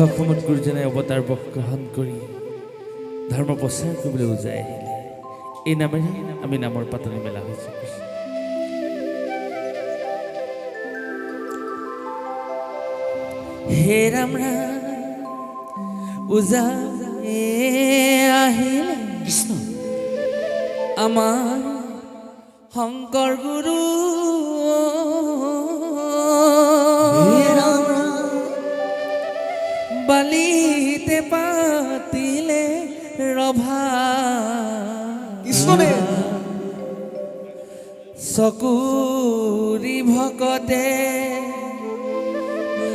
অসমত গুৰুজনাই অৱতাৰ বস গ্ৰহণ কৰি ধৰ্ম প্ৰচাৰ কৰিবলৈ বুজাই আহিলে। এই নামেৰে আমি নামৰ পাতনি মেলা হৈছে হে ৰাম ৰাম উজা আহিলে। কৃষ্ণ আমাৰ শংকৰ গুৰু বালিতে পাতিলে রভা। কৃষ্ণদেব। চকুৰি ভকতে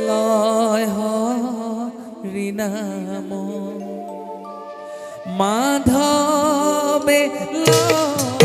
লয় হৰিনাম মাধৱে লয়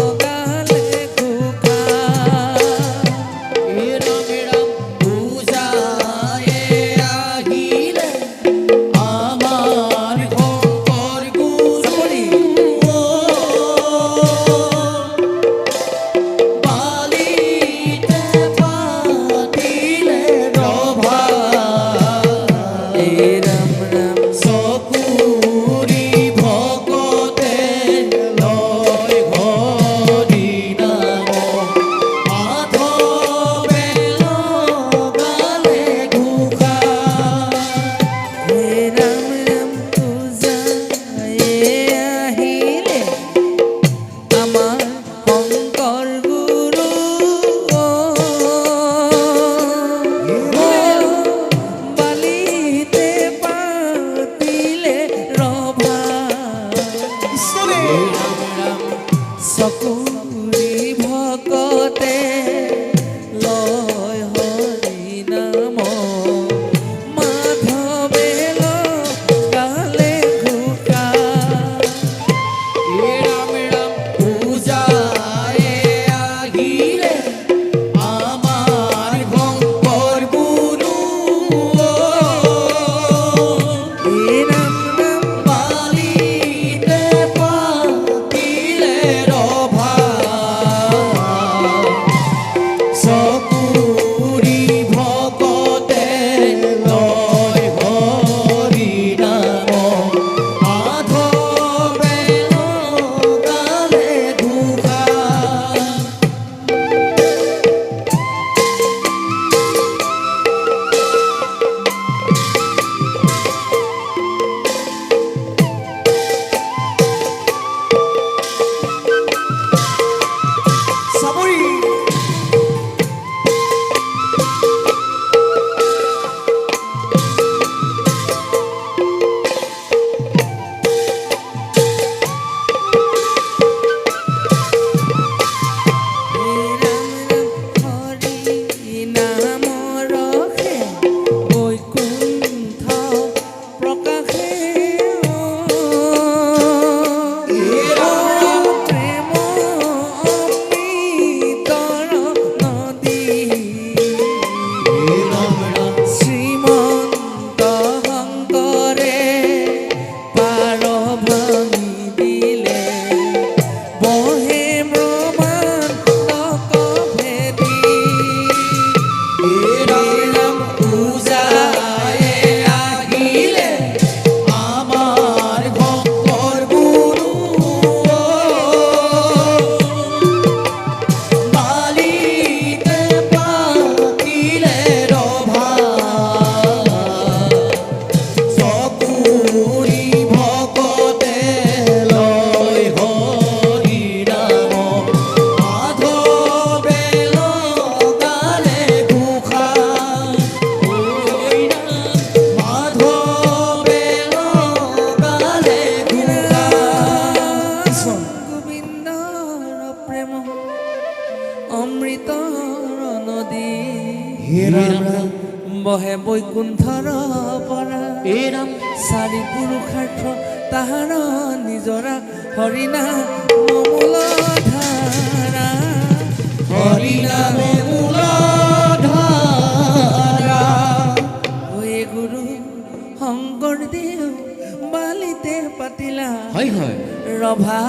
সভা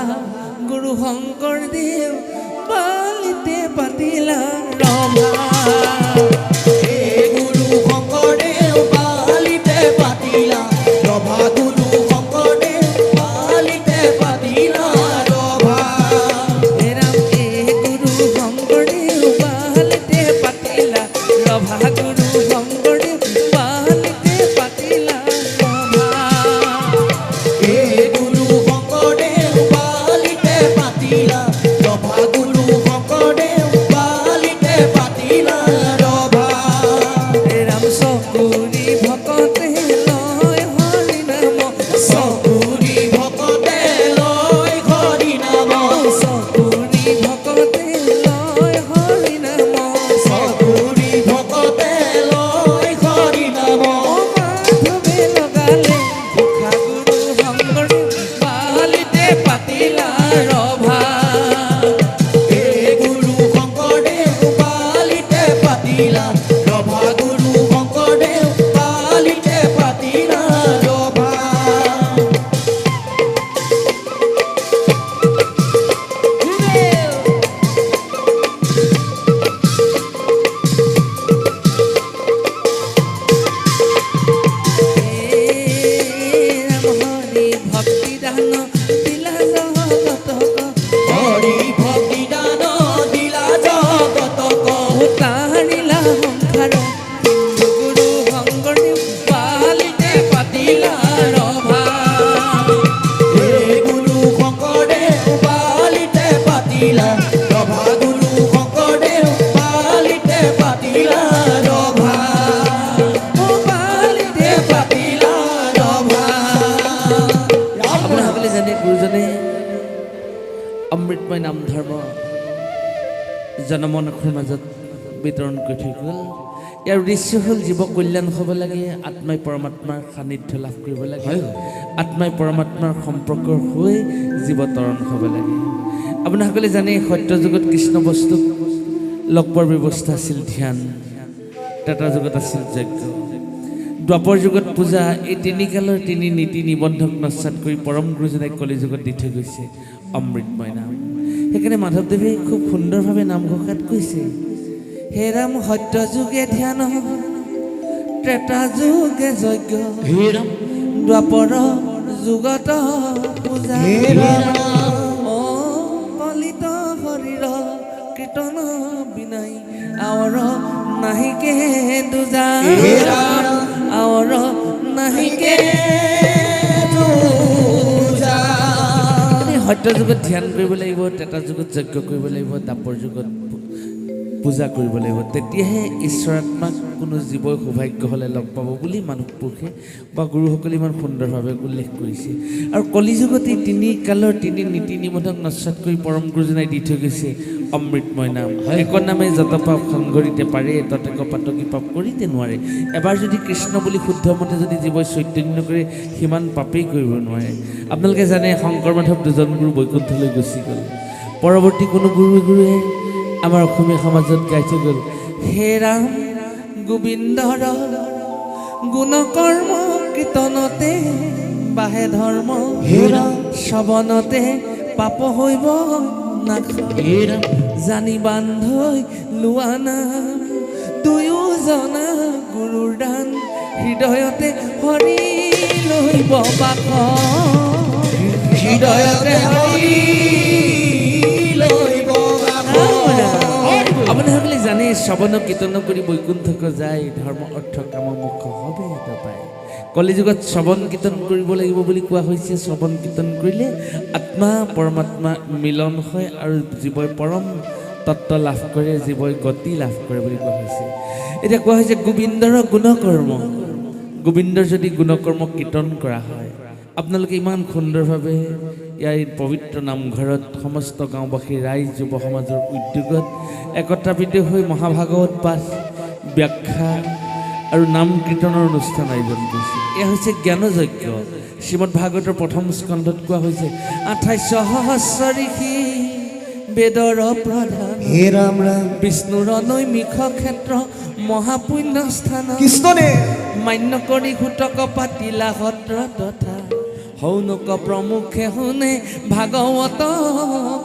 গুরু শঙ্কৰদেৱ পালিতে পাতিলা। জনমনসৰ মাজত বিতৰণ কৰি থৈ গ'ল। ইয়াৰ উদ্দেশ্য হ'ল জীৱ কল্যাণ হ'ব লাগে আত্মাই পৰমাত্মাৰ সান্নিধ্য লাভ কৰিব লাগে আত্মাই পৰমাত্মাৰ সম্পৰ্কৰ হৈ জীৱ তৰণ হ'ব লাগে। আপোনাসকলে জানে সত্য যুগত কৃষ্ণ বস্তুক লগ পোৱাৰ ব্যৱস্থা আছিল ধ্যান ত্ৰেতা যুগত আছিল যজ্ঞ। দ্বাপৰ যুগত পূজা এই তিনিকালৰ তিনি নীতি নিবন্ধক নস্বাত কৰি পৰম গুৰুজনাই কলি যুগত দি থৈ গৈছে অমৃতময় নাম। সেইকাৰণে মাধৱদেৱে খুব সুন্দৰভাৱে নামঘোষাত কৈছে হে ৰাম সত্য যুগে ধ্যান ত্ৰেতা যুগে যজ্ঞ হে দ্বাপৰ যুগত পূজা হে ৰাম। অ শৰীৰ কীৰ্তন বিনাই আৱৰ নাহিকে দুজা। আৱৰ নাহিকে সত্য যুগত ধ্যান কৰিব লাগিব তেটা যুগত যজ্ঞ কৰিব লাগিব দাপৰ যুগত পূজা কৰিব লাগিব তেতিয়াহে ঈশ্বৰাত্মাক কোনো জীৱই সৌভাগ্য হ'লে লগ পাব বুলি মানুহ পুৰুষে বা গুৰুসকলে ইমান সুন্দৰভাৱে উল্লেখ কৰিছে। আৰু কলিযুগত তিনি কালৰ তিনি নীতি নিবন্ধক নস্বাত কৰি পৰম গুৰুজনাই দি থৈ গৈছে অমৃতময় নাম। এক নামে যত পাপ সংঘৰিতে পাৰে ততেক পাতকি পাপ কৰিতে নোৱাৰে। এবাৰ যদি কৃষ্ণ বুলি শুদ্ধমতে যদি জীৱই চৈতন্য কৰে সিমান পাপেই কৰিব নোৱাৰে। আপোনালোকে জানে শংকৰ মাধৱ দুজন গুৰু বৈকুণ্ঠলৈ গুচি গ'ল। পৰৱৰ্তী কোনো গুৰুৱে গুৰুৱে আমাৰ অসমীয়া সমাজত গাই থৈ গ'ল। হে ৰাম গোবিন্দৰ গুণকৰ্ম কীৰ্তনতে বাহে ধৰ্ম শ্ৰৱণতে পাপ হৈব জানি বান্ধৈ লোৱা নাম দুয়োজনা গুৰুৰ দান হৃদয়তে হৰি লৈব বাস হৃদয়তে হৰি জানে শ্ৰৱণ কীৰ্তন কৰি বৈকুণ্ঠক যায়, ধৰ্ম, অৰ্থ, কাম, মুখ হবে পায়। কলিযুগত শ্ৰৱণ কীৰ্তন কৰিব লাগিব বুলি কোৱা হৈছে। শ্ৰৱণ কীৰ্তন কৰিলে আত্মা, পৰমাত্মা মিলন হয় আৰু জীৱই পৰম তত্ত্ব লাভ কৰে, জীৱই গতি লাভ কৰে বুলি কোৱা হৈছে। এতিয়া কোৱা হৈছে, গোবিন্দৰ গুণকৰ্ম। গোবিন্দৰ যদি গুণকৰ্ম কীৰ্তন কৰা হয়, আপোনালোকে ইমান সুন্দৰভাৱে ইয়াৰ পবিত্ৰ নামঘৰত সমস্ত গাঁওবাসী ৰাইজ যুৱ সমাজৰ উদ্যোগত একত্ৰাৱিত হৈ মহাভাগৱত পাঠ ব্যাখ্যা আৰু নাম কীৰ্তনৰ অনুষ্ঠান আয়োজন কৰিছে। এয়া হৈছে জ্ঞানযজ্ঞ। শ্ৰীমদ ভাগৱতৰ প্ৰথম স্কন্ধত কোৱা হৈছে আঠাইছ সহস্ৰ ঋষি বেদৰ প্ৰধান। হে ৰাম ৰাম। বিষ্ণুৰ নৈমিষ ক্ষেত্ৰ মহাপুণ্য স্থান। কৃষ্ণনে মান্য কৰি সুতক পাতিলা সত্ৰ তথা সৌনক প্ৰমুখে শুনে ভাগৱত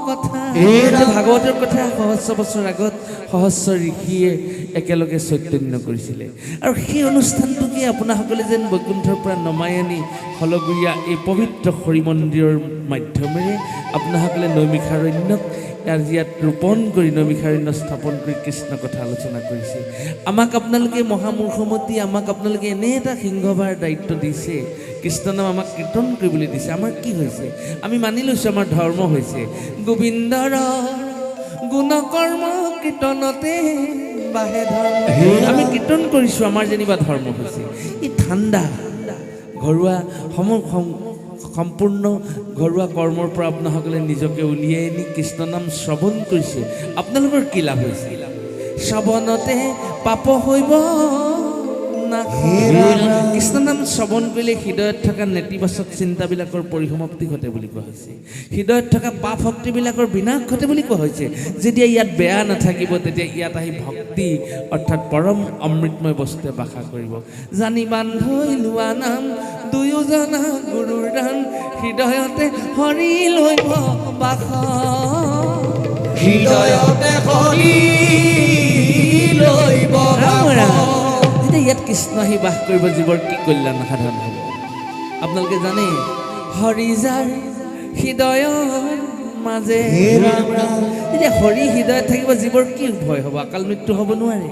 কথা। ভাগৱতৰ কথা সহস্ৰ বছৰ আগত সহস্ৰ ঋষিয়ে একেলগে চৈতন্য কৰিছিলে। আৰু সেই অনুষ্ঠানটোকে আপোনাসকলে যেন বৈকুণ্ঠৰ পৰা নমাই আনি হলগুৰীয়া এই পবিত্ৰ হৰি মন্দিৰৰ মাধ্যমেৰে আপোনাসকলে নৈমিষাৰণ্যক ইয়াৰ ইয়াত ৰোপণ কৰি নৈমিষাৰণ্য স্থাপন কৰি কৃষ্ণ কথা আলোচনা কৰিছে। আমাক আপোনালোকে মহামূৰ্খমতী আমাক আপোনালোকে এনে এটা সিংহভাৰ দায়িত্ব দিছে। কৃষ্ণ নাম আমাক কীৰ্তন কৰিবলৈ দিছে। আমাৰ কি হৈছে? আমি মানি লৈছোঁ আমাৰ ধৰ্ম হৈছে। গোবিন্দৰ গুণকৰ্ম কীৰ্তনতে বাহে ধৰ্ম। আমি কীৰ্তন কৰিছোঁ আমাৰ যেনিবা ধৰ্ম হৈছে। ই ঠাণ্ডা ঘৰুৱা সম- সম্পূৰ্ণ ঘৰুৱা কৰ্মৰ পৰা আপোনাসকলে নিজকে উলিয়াই আনি কৃষ্ণ নাম শ্ৰৱণ কৰিছে। আপোনালোকৰ কি লাভ হৈছে? শ্ৰৱণতে পাপ হৈব নাশ। কৃষ্ণ নাম শ্ৰৱণ কৰিলে হৃদয়ত থকা নেতিবাচক চিন্তাবিলাকৰ পৰিসমাপ্তি ঘটে বুলি কোৱা হৈছে। হৃদয়ত থকা পাপ শক্তিবিলাকৰ বিনাশ ঘটে বুলি কোৱা হৈছে। যেতিয়া ইয়াত বেয়া নাথাকিব তেতিয়া ইয়াত আহি ভক্তি অৰ্থাৎ পৰম অমৃতময় বস্তুৱে বাসা কৰিব। জানি বান্ধৈ লোৱা নাম দুয়োজনা গুৰুৰ দান হৃদয়তে হৰি লৈব বাস হৃদয়তে হৰি ৰাম ৰাম। যেতিয়া ইয়াত কৃষ্ণ আহি বাস কৰিব জীৱৰ কি কল্যাণ সাধন হ'ব? আপোনালোকে জানে হৰি যাৰ হৃদয়ৰ মাজে ৰাম যেতিয়া হৰি হৃদয়ত থাকিব জীৱৰ কি ভয় হ'ব? অকাল মৃত্যু হ'ব নোৱাৰে।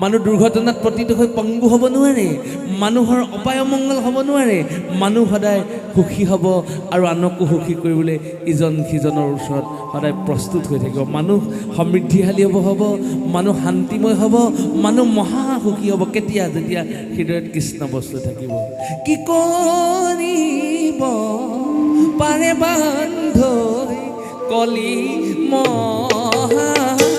মানুহ দুৰ্ঘটনাত পতিত হৈ পংগু হ'ব নোৱাৰে। মানুহৰ অপায় অমংগল হ'ব নোৱাৰে। মানুহ সদায় সুখী হ'ব আৰু আনকো সুখী কৰিবলৈ ইজন সিজনৰ ওচৰত সদায় প্ৰস্তুত হৈ থাকিব। মানুহ সমৃদ্ধিশালী হ'ব হ'ব। মানুহ শান্তিময় হ'ব। মানুহ মহা সুখী হ'ব। কেতিয়া যেতিয়া হৃদয়ত কৃষ্ণ বস্তু থাকিব। কি কৰিব পাৰে বান্ধৈ কলি মহাৰাজে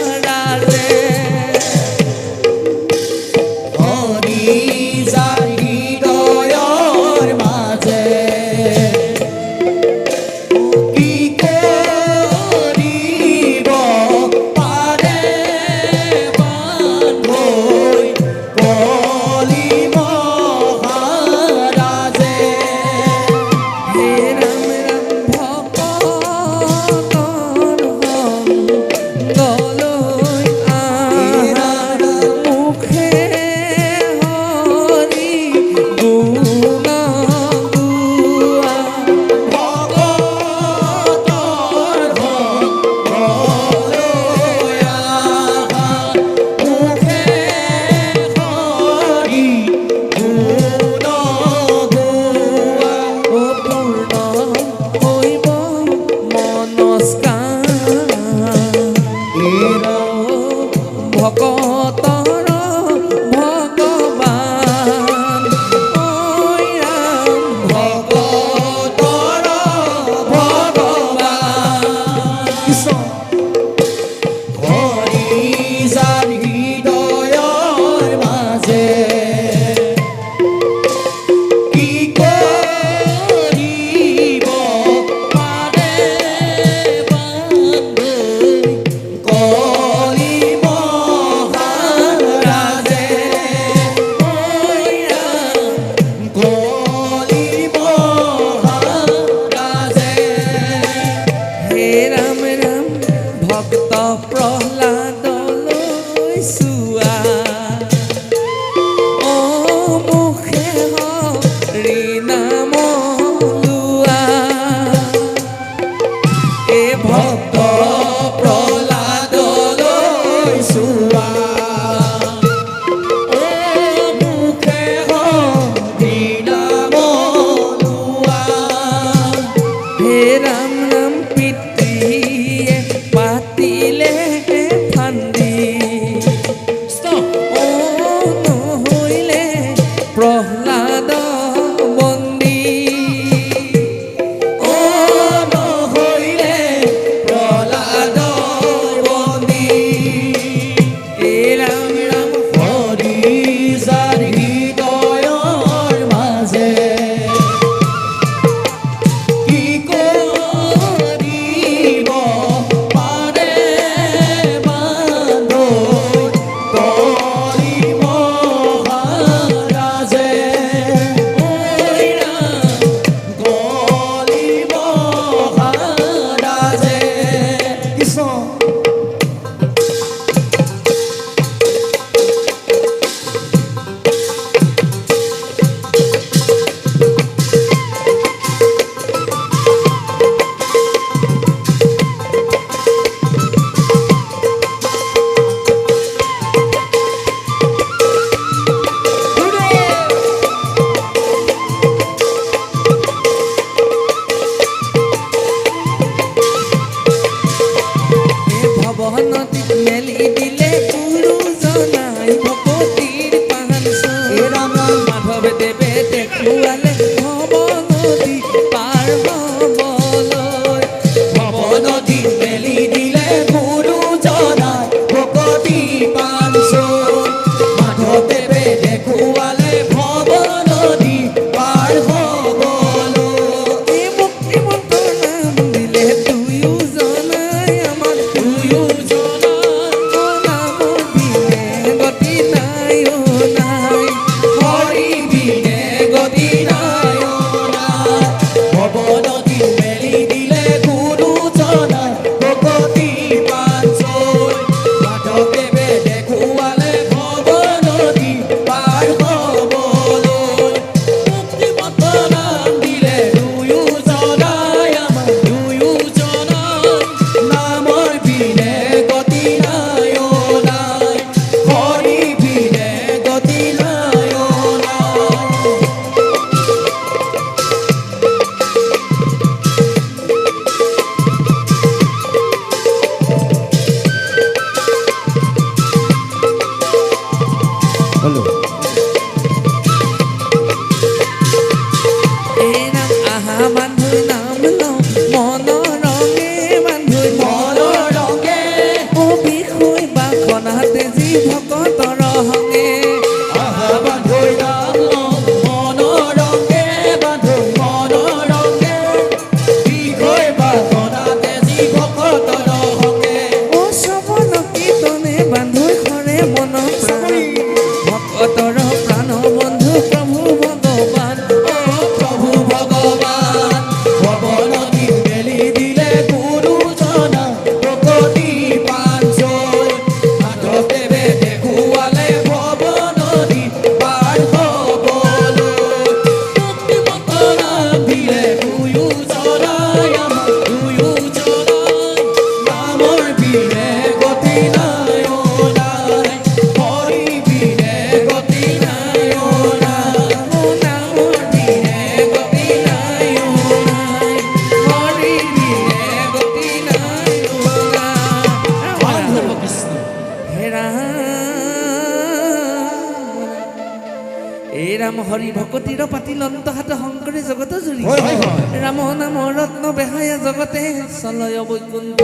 ভকতিৰ পাতিল অন্তহাত শংকৰে জগত জুৰি হয়, হয়, হয়। ৰাম নাম ৰত্ন বেহায়া জগতে চলয় বৈকুণ্ঠ।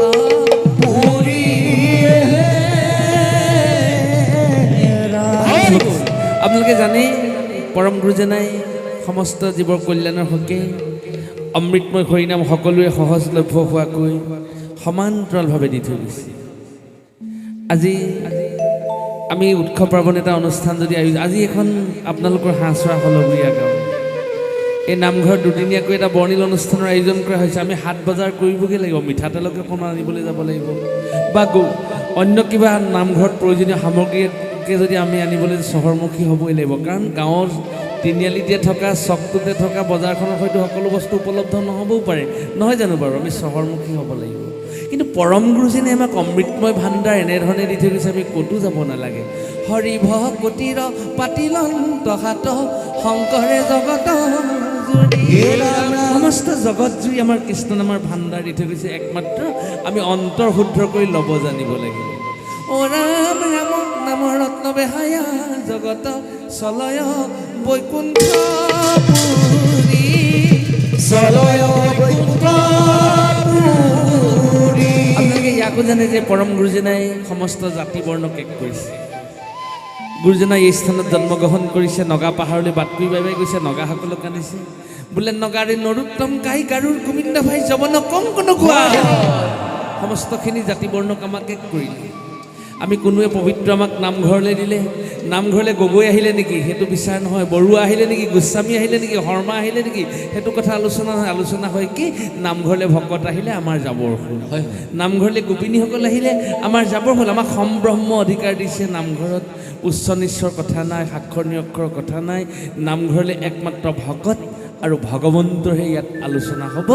পুৰী আপোনালোকে জানে পৰম গুৰুজনাই সমস্ত জীৱৰ কল্যাণৰ হকে অমৃতময় হৰিনাম সকলোৱে সহজলভ্য হোৱাকৈ সমান্তৰালভাৱে দি থৈ গৈছে। আজি আমি উৎসৱ পাৰ্বণ এটা অনুষ্ঠান যদি আয়োজন আজি এখন আপোনালোকৰ হাঁহচৰা হলগুৰীয়া গাঁও এই নামঘৰত দুদিনীয়াকৈ এটা বৰ্ণিল অনুষ্ঠানৰ আয়োজন কৰা হৈছে। আমি হাট বজাৰ কৰিবগৈ লাগিব মিঠাতেলকে অকণমান আনিবলৈ যাব লাগিব। বা অন্য কিবা নামঘৰত প্ৰয়োজনীয় সামগ্ৰীকে যদি আমি আনিবলৈ চহৰমুখী হ'বই লাগিব। কাৰণ গাঁৱৰ তিনিআলিতে থকা, চকটোতে থকা, বজাৰখনত হয়তো সকলো বস্তু উপলব্ধ নহ'বও পাৰে। নহয় জানো বাৰু? আমি চহৰমুখী হ'ব লাগিব। কিন্তু পৰম গুৰুজনে আমাক অমৃতময় ভাণ্ডাৰ এনেধৰণে দি থৈ গৈছে আমি ক'তো যাব নালাগে। হৰি ভকতিৰ পাতিলন্ত হাত শংকৰে জগত সমস্ত জগত জুৰি আমাৰ কৃষ্ণ নামৰ ভাণ্ডাৰ দি থৈ গৈছে, একমাত্ৰ আমি অন্তৰ শুদ্ধ কৰি ল'ব জানিব লাগিব। অ ৰাম ৰাম, নাম ৰত্ন বেহায়া, জগত চলয় বৈকুণ্ঠ পুৰী। চলয় বৈকুণ্ঠ ইয়াকো জানে যে পৰম গুৰুজনাই সমস্ত জাতি বৰ্ণকে এক কৰিছে। গুৰুজনাই এই স্থানত জন্মগ্ৰহণ কৰিছে নগা পাহাৰলৈ বাটকুৰি বাই গৈছে নগাসকলক আনিছে। বোলে নগাৰে নৰোত্তম কাই গাৰুৰ গোবিন্দ ভাই জবন কংকন গোৱা সমস্তখিনি জাতি বৰ্ণক আমাক এক কৰিলে। আমি কোনোৱে পবিত্ৰ আমাক নামঘৰলৈ দিলে নামঘৰলৈ গগৈ আহিলে নেকি? সেইটো বিচাৰ নহয়। বৰুৱা আহিলে নেকি? গোস্বামী আহিলে নেকি? শৰ্মা আহিলে নেকি? সেইটো কথা আলোচনা নহয়। আলোচনা হয় কি? নামঘৰলৈ ভকত আহিলে আমাৰ জাবৰ হ'ল। হয়, নামঘৰলৈ গোপিনীসকল আহিলে আমাৰ জাবৰ হ'ল। আমাক সম্ব্ৰহ্ম অধিকাৰ দিছে নামঘৰত। উচ্চ নিশ্চৰ কথা নাই সাক্ষৰ নিৰক্ষৰৰ কথা নাই। নামঘৰলৈ একমাত্ৰ ভকত আৰু ভগৱন্তৰহে ইয়াত আলোচনা হ'ব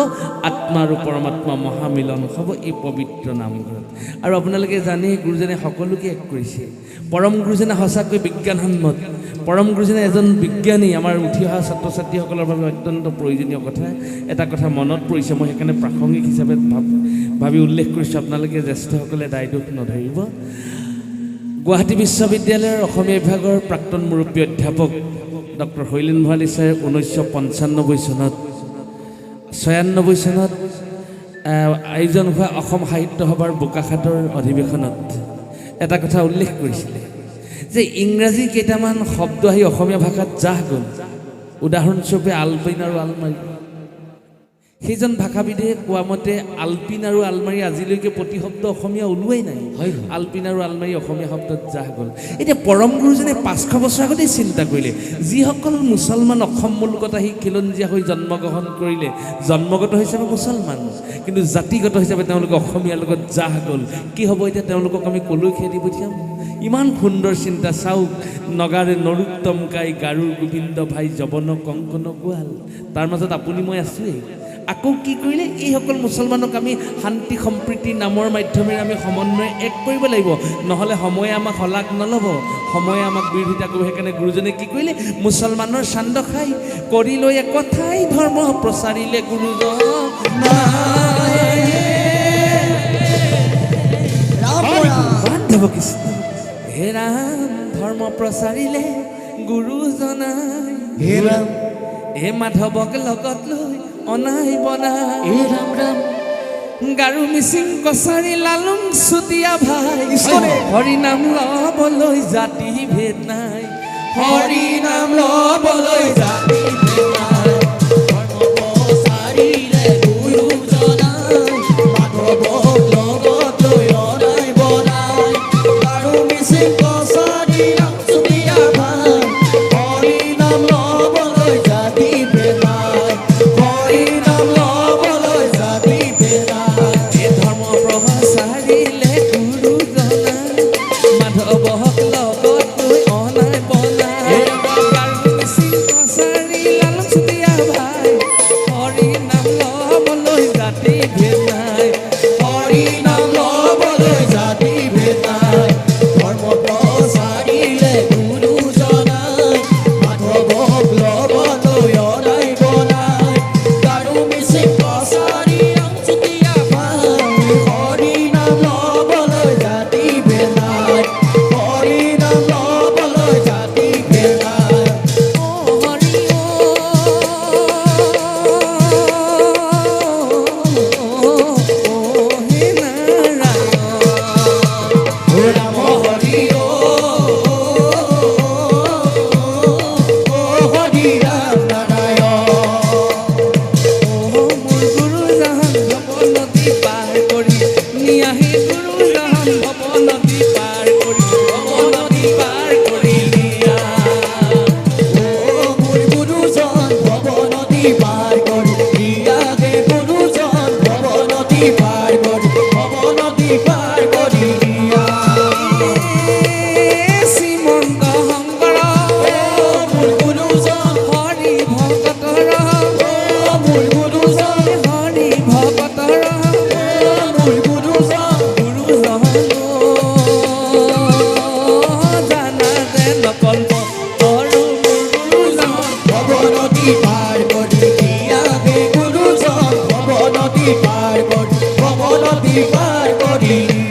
আত্মা আৰু পৰমাত্মা মহামিলন হ'ব, এই পবিত্ৰ নামঘৰত। আৰু আপোনালোকে জানে গুৰুজনে সকলোকে এক কৰিছে। পৰম গুৰুজনে সঁচাকৈ বিজ্ঞানসন্মত। পৰম গুৰুজনে এজন বিজ্ঞানী। আমাৰ উঠি অহা ছাত্ৰ ছাত্ৰীসকলৰ বাবে অত্যন্ত প্ৰয়োজনীয় কথা। এটা কথা মনত পৰিছে, মই সেইকাৰণে প্ৰাসংগিক হিচাপে ভাব, ভাবি উল্লেখ কৰিছোঁ। আপোনালোকে জ্যেষ্ঠসকলে দায় দোষ নধৰিব। গুৱাহাটী বিশ্ববিদ্যালয়ৰ অসমীয়া বিভাগৰ প্ৰাক্তন মুৰব্বী অধ্যাপক ডক্টৰ শৈলেন ভঁৰালী ছাৰে ঊনৈছশ পঞ্চানব্বৈ চনত, ছয়ান্নব্বৈ চনত আয়োজন হোৱা অসম সাহিত্য সভাৰ বোকাখাতৰ অধিৱেশনত এটা কথা উল্লেখ কৰিছিলে যে ইংৰাজী কেইটামান শব্দ আহি অসমীয়া ভাষাত জাহ গ'ল। উদাহৰণস্বৰূপে আলপিন আৰু আলমাৰী। সেইজন ভাষাবিদে কোৱা মতে আলপিন আৰু আলমাৰী আজিলৈকে প্ৰতিশব্দ অসমীয়া ওলোৱাই নাই। হয়। আলপিন আৰু আলমাৰী অসমীয়া শব্দত জাহ গ'ল। এতিয়া পৰম গুৰুজনে পাঁচশো বছৰ আগতেই চিন্তা কৰিলে যিসকল মুছলমান অসম মুলুকত আহি খিলঞ্জীয়া হৈ জন্মগ্ৰহণ কৰিলে জন্মগত হিচাপে মুছলমান কিন্তু জাতিগত হিচাপে তেওঁলোকে অসমীয়াৰ লগত জাহ গ'ল। কি হ'ব এতিয়া তেওঁলোকক আমি কলৈ খেদি পঠিয়াম? ইমান সুন্দৰ চিন্তা চাওক নগাৰে নৰোত্তম কাই গাৰুৰ গোবিন্দ ভাই জবন কংকন গোৱাল। তাৰ মাজত আপুনি মই আছোৱেই। আকৌ কি কৰিলে? এইসকল মুছলমানক আমি শান্তি সম্প্ৰীতি নামৰ মাধ্যমেৰে আমি সমন্বয় এক কৰিব লাগিব। নহ'লে সময়ে আমাক শলাগ নল'ব। সময়ে আমাক বিৰোধিতা কৰিব। সেইকাৰণে গুৰুজনে কি কৰিলে? মুছলমানৰ চান্দ খাই কৰি লৈ একথাই ধৰ্ম প্ৰচাৰিলে গুৰুজন বান্ধৱ কৃষ্ণ হে ৰাম ধৰ্ম প্ৰচাৰিলে গুৰুজনাই হে ৰাম। হে মাধৱক লগত লৈ অনাই বনা। হে ৰাম ৰাম গাৰু মিচিং কছাৰী লালুং চুতীয়া ভাই। হৰি নাম। ল'বলৈ জাতি ভেদ নাই। হৰি নাম ল'বলৈ জাতি নাই নদী করি কৰি পার নদী